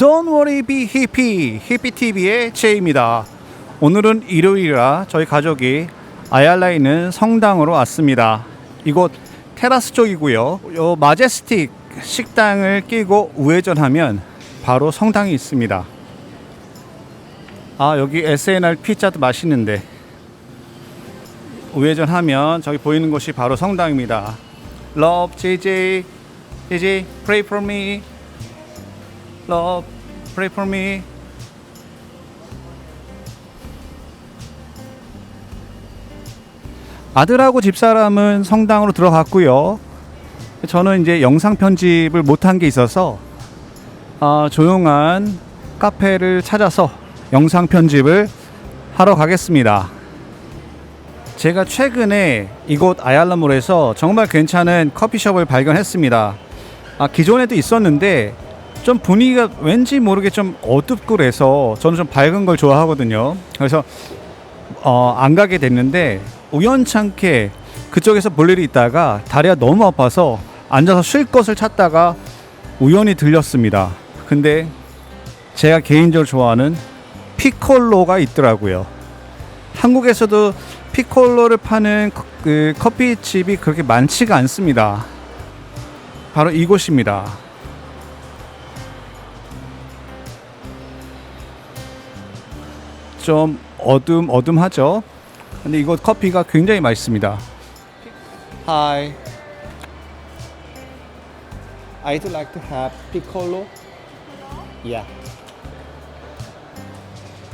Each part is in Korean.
Don't worry, be hippie. 히피 TV의 제이입니다. 오늘은 일요일이라 저희 가족이 아얄라에 있는 성당으로 왔습니다. 이곳 테라스 쪽이고요. 요 마제스틱 식당을 끼고 우회전하면 바로 성당이 있습니다. 아 여기 SNR 피자도 맛있는데 우회전하면 저기 보이는 곳이 바로 성당입니다. Love JJ JJ pray for me. Love pray for me. 아들하고 집사람은 성당으로 들어갔고요. 저는 이제 영상 편집을 못한 게 있어서 아, 조용한 카페를 찾아서 영상 편집을 하러 가겠습니다. 제가 최근에 이곳 아얄라몰에서 정말 괜찮은 커피숍을 발견했습니다. 아, 기존에도 있었는데 좀 분위기가 왠지 모르게 좀 어둡고 그래서 저는 좀 밝은 걸 좋아하거든요. 그래서 어, 안 가게 됐는데 우연찮게 그쪽에서 볼 일이 있다가 다리가 너무 아파서 앉아서 쉴 곳을 찾다가 우연히 들렸습니다. 근데 제가 개인적으로 좋아하는 피콜로가 있더라고요. 한국에서도 피콜로를 파는 커- 그 커피집이 그렇게 많지가 않습니다. 바로 이곳입니다. 좀 어둠 어둠하죠. 근데 이곳 커피가 굉장히 맛있습니다. Hi. I'd like to have piccolo. Yeah.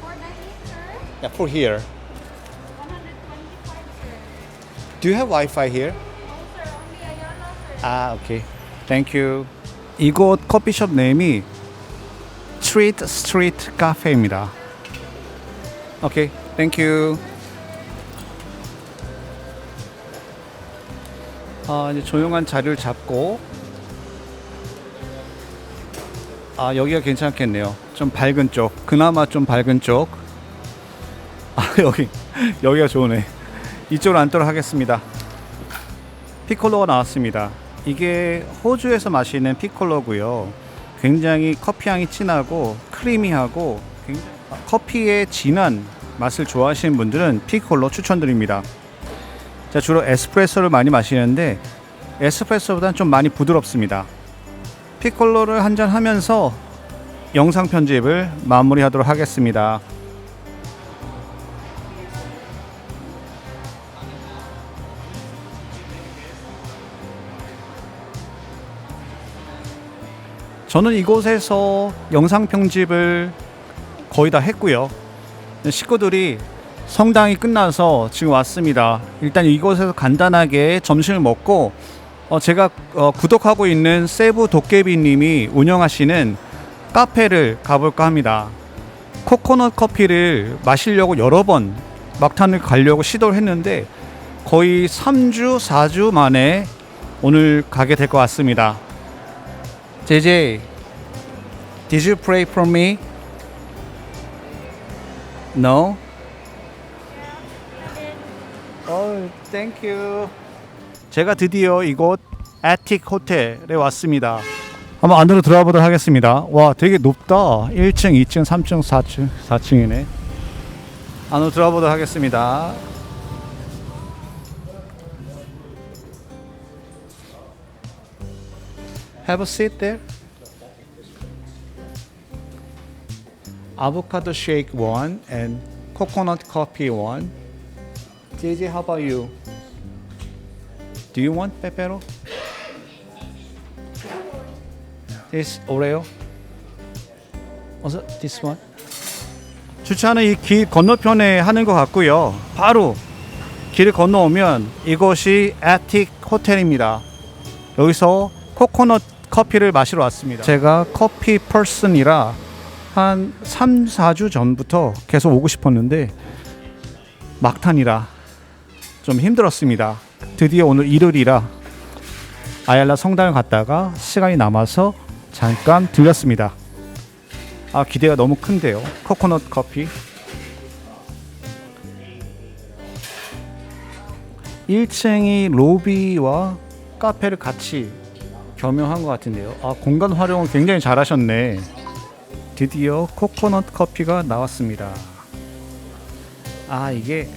For the heater, Yeah, for here. 125 sir. Do you have Wi-Fi here? No sir, only Ayala sir. 아, 오케이. Thank you. 이곳 커피숍 네임이 Street Street 카페입니다. 오케이. You. 아, 이제 조용한 자리를 잡고 아, 여기가 괜찮겠네요. 좀 밝은 쪽. 그나마 좀 밝은 쪽. 아, 여기 여기가 좋으네. 이쪽으로 앉도록 하겠습니다. 피콜로가 나왔습니다. 이게 호주에서 마시는 피콜로고요. 굉장히 커피 향이 진하고 크리미하고 굉장히 커피의 진한 맛을 좋아하시는 분들은 피콜로 추천드립니다. 자, 주로 에스프레소를 많이 마시는데 에스프레소보다는 좀 많이 부드럽습니다. 피콜로를 한잔 하면서 영상 편집을 마무리하도록 하겠습니다. 저는 이곳에서 영상 편집을 거의 다 했고요. 식구들이 성당이 끝나서 지금 왔습니다. 일단 이곳에서 간단하게 점심을 먹고 어, 제가 어, 구독하고 있는 세부 도깨비님이 운영하시는 카페를 가볼까 합니다. 코코넛 커피를 마시려고 여러 번 막탄을 가려고 시도를 했는데 거의 3주, 4주 만에 오늘 가게 될 것 같습니다. JJ, did you pray for me? No? Oh, thank you. 제가 드디어 이곳 애틱 호텔에 왔습니다. 한번 안으로 들어가 보도록 하겠습니다. 와, 되게 높다. 1층, 2층, 3층, 4층, 4층이네. 안으로 들어가 보도록 하겠습니다. Have a seat there. Avocado shake one and coconut coffee one. JJ, how about you? Do you want pepero? This Oreo? Also this one? 주차는 이 길 건너편에 하는 것 같고요. 바로 길을 건너오면 이곳이 애틱 호텔입니다. 여기서 코코넛 커피를 마시러 왔습니다. 제가 커피 퍼슨이라 한 3, 4주 전부터 계속 오고 싶었는데 막탄이라 좀 힘들었습니다. 드디어 오늘 일요일이라 아얄라 성당을 갔다가 시간이 남아서 잠깐 들렸습니다. 아 기대가 너무 큰데요. 코코넛 커피. 1층이 로비와 카페를 같이 겸용한 것 같은데요. 아 공간 활용을 굉장히 잘하셨네. 드디어 코코넛 커피가 나왔습니다. 아 이게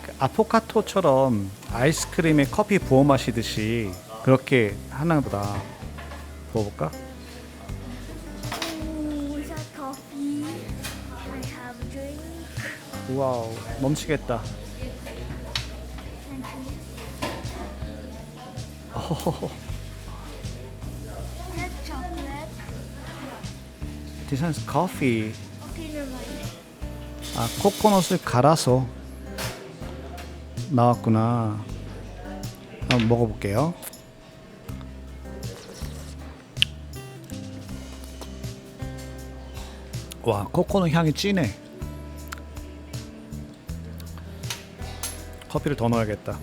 그 아포카토처럼 아이스크림에 커피 부어 마시듯이 그렇게 하나 보다. 먹어볼까? 와우 멈추겠다. This is coffee. Okay, never mind. 아 코코넛을 갈아서 나왔구나. 한번 먹어볼게요. 와 코코넛 향이 진해. 커피를 더 넣어야겠다.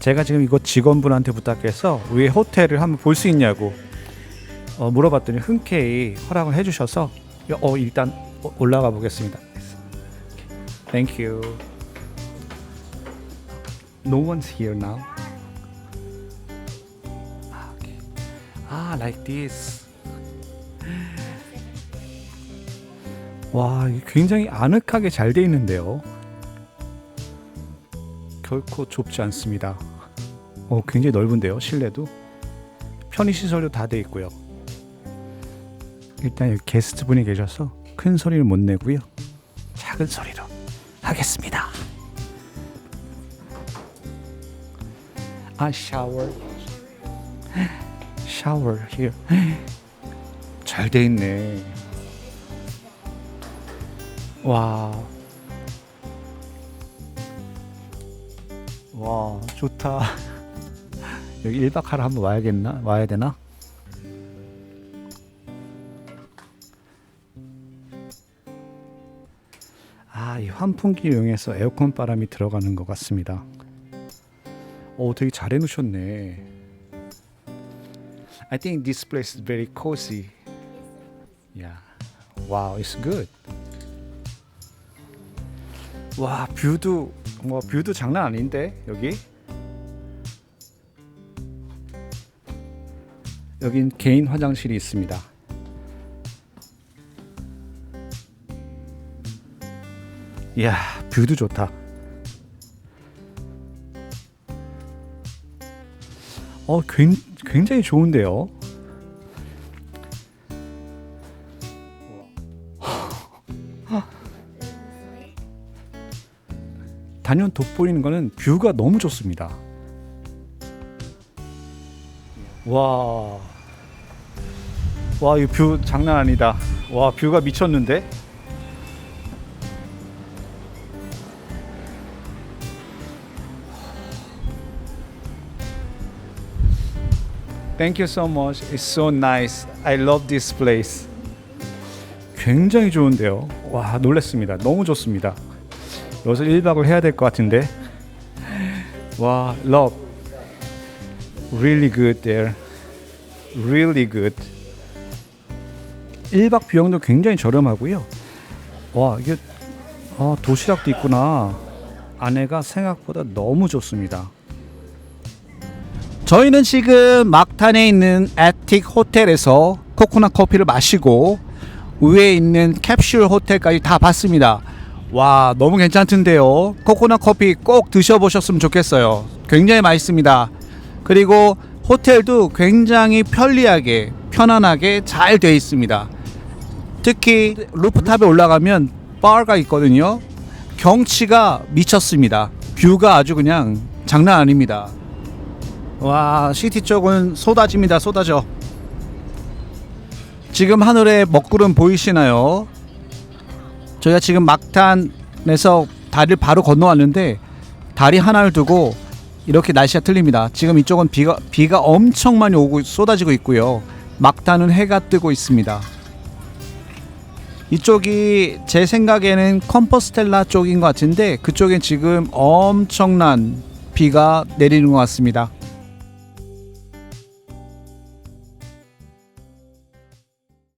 제가 지금 이곳 직원분한테 부탁해서 위에 호텔을 한번 볼 수 있냐고 어, 물어봤더니 흔쾌히 허락을 해주셔서 어, 일단 어, 올라가 보겠습니다. Thank you. No one's here now. 아, okay. 아, like this. 와, 굉장히 아늑하게 잘 돼 있는데요. 결코 좁지 않습니다. 어, 굉장히 넓은데요, 실내도. 편의 시설도 다 돼 있고요. 일단 여기 게스트 분이 계셔서 큰 소리를 못 내고요. 작은 소리로 하겠습니다. 아, 샤워. 샤워 here. 잘돼 있네. 와. 와, 좋다. 여기 1박 하러 한번 와야겠나? 와야 되나? 아, 이 환풍기를 이용해서 에어컨 바람이 들어가는 것 같습니다. 오, 되게 잘 해놓으셨네. I think this place is very cozy. Yeah. Wow, it's good. 와, 뷰도 뭐 뷰도 장난 아닌데 여기. 여긴 개인 화장실이 있습니다. 이야, 뷰도 좋다. 어, 굉- 굉장히 좋은데요. 단연 돋보이는 거는 뷰가 너무 좋습니다. 와. 와, 이 뷰 장난 아니다. 와, 뷰가 미쳤는데? You so much. It's so nice. I love this place. 굉장히 좋은데요. 와, 놀랐습니다. 너무 좋습니다. 여기서 1박을 해야 될 것 같은데. 와, love. Really good there. Really good. 1박 비용도 굉장히 저렴하고요. 와, 이게 아, 도시락도 있구나. 아내가 생각보다 너무 좋습니다. 저희는 지금 막탄에 있는 에틱 호텔에서 코코넛 커피를 마시고 위에 있는 캡슐 호텔까지 다 봤습니다. 와 너무 괜찮던데요. 코코넛 커피 꼭 드셔보셨으면 좋겠어요. 굉장히 맛있습니다. 그리고 호텔도 굉장히 편리하게 편안하게 잘 되어 있습니다. 특히 루프탑에 올라가면 바가 있거든요. 경치가 미쳤습니다. 뷰가 아주 그냥 장난 아닙니다. 와 시티 쪽은 쏟아집니다 쏟아져 지금 하늘에 먹구름 보이시나요 저희가 지금 막탄에서 다리를 바로 건너왔는데 다리 하나를 두고 이렇게 날씨가 틀립니다. 지금 이쪽은 비가 비가 엄청 많이 오고 쏟아지고 있고요. 막탄은 해가 뜨고 있습니다. 이쪽이 제 생각에는 컴퍼스텔라 쪽인 것 같은데 그쪽엔 지금 엄청난 비가 내리는 것 같습니다